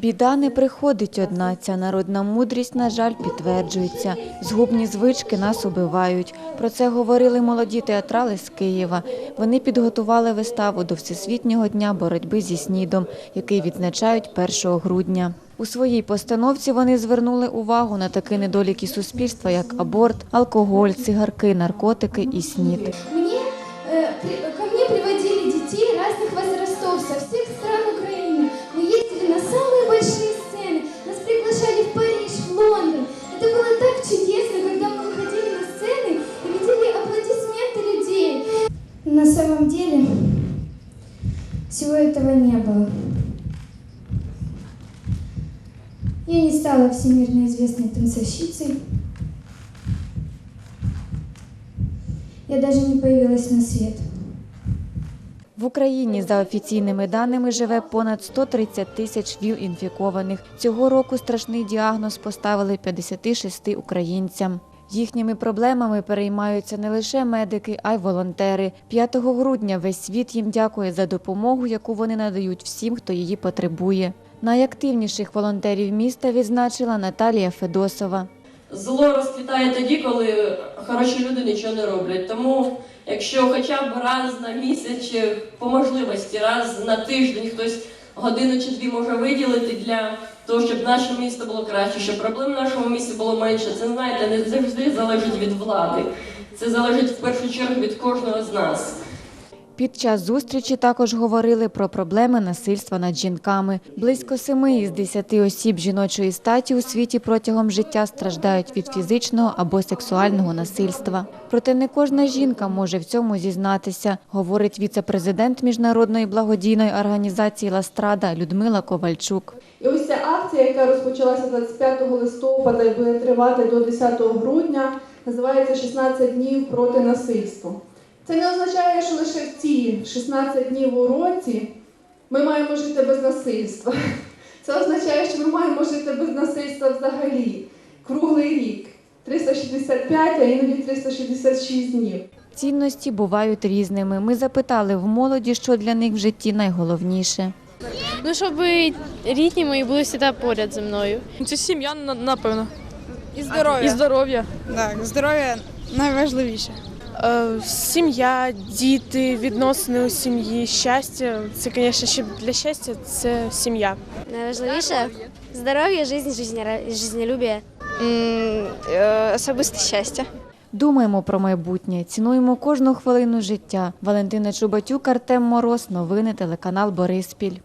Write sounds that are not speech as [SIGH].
Біда не приходить одна. Ця народна мудрість, на жаль, підтверджується. Згубні звички нас убивають. Про це говорили молоді театрали з Києва. Вони підготували виставу до Всесвітнього дня боротьби зі снідом, який відзначають 1 грудня. У своїй постановці вони звернули увагу на такі недоліки суспільства, як аборт, алкоголь, цигарки, наркотики і снід. Э, при- ко мне приводили На самом деле всего этого не было. Я не стала всемирно известной танцовщицей. Я даже не появилась на свет. В Україні за офіційними даними живе понад 130 тисяч ВІЛ-інфікованих. Цього року страшний діагноз поставили 56 українцям. Їхніми проблемами переймаються не лише медики, а й волонтери. 5 грудня весь світ їм дякує за допомогу, яку вони надають всім, хто її потребує. Найактивніших волонтерів міста відзначила Наталія Федосова. Зло розквітає тоді, коли хороші люди нічого не роблять. Тому, якщо хоча б раз на місяць чи по можливості, раз на тиждень хтось годину чи дві може виділити для того, щоб наше місто було краще, щоб проблем в нашому місті було менше, це знаєте, не завжди залежить від влади. Це залежить в першу чергу від кожного з нас. Під час зустрічі також говорили про проблеми насильства над жінками. Близько семи із десяти осіб жіночої статі у світі протягом життя страждають від фізичного або сексуального насильства. Проте не кожна жінка може в цьому зізнатися, говорить віце-президент міжнародної благодійної організації Ластрада Людмила Ковальчук. І ось ця акція, яка розпочалася 25 листопада і буде тривати до 10 грудня, називається «16 днів проти насильства. Це не означає, що лише в ці 16 днів у році ми маємо жити без насильства. [LAUGHS] Це означає, що ми маємо жити без насильства взагалі, круглий рік, 365, а іноді 366 днів. Цінності бувають різними. Ми запитали в молоді, що для них в житті найголовніше. Ну, щоб рідні мої були завжди поряд зі мною. Це сім'я, напевно. І здоров'я. І здоров'я. Так, здоров'я найважливіше. Е, сім'я, діти, відносини у сім'ї, щастя. Це, звісно, ще для щастя це сім'я. Найважливіше здоров'я, життя, жизнера- Особисте щастя. Думаємо про майбутнє, цінуємо кожну хвилину життя. Валентина Чубатюк, Артем Мороз. Новини телеканал Бориспіль.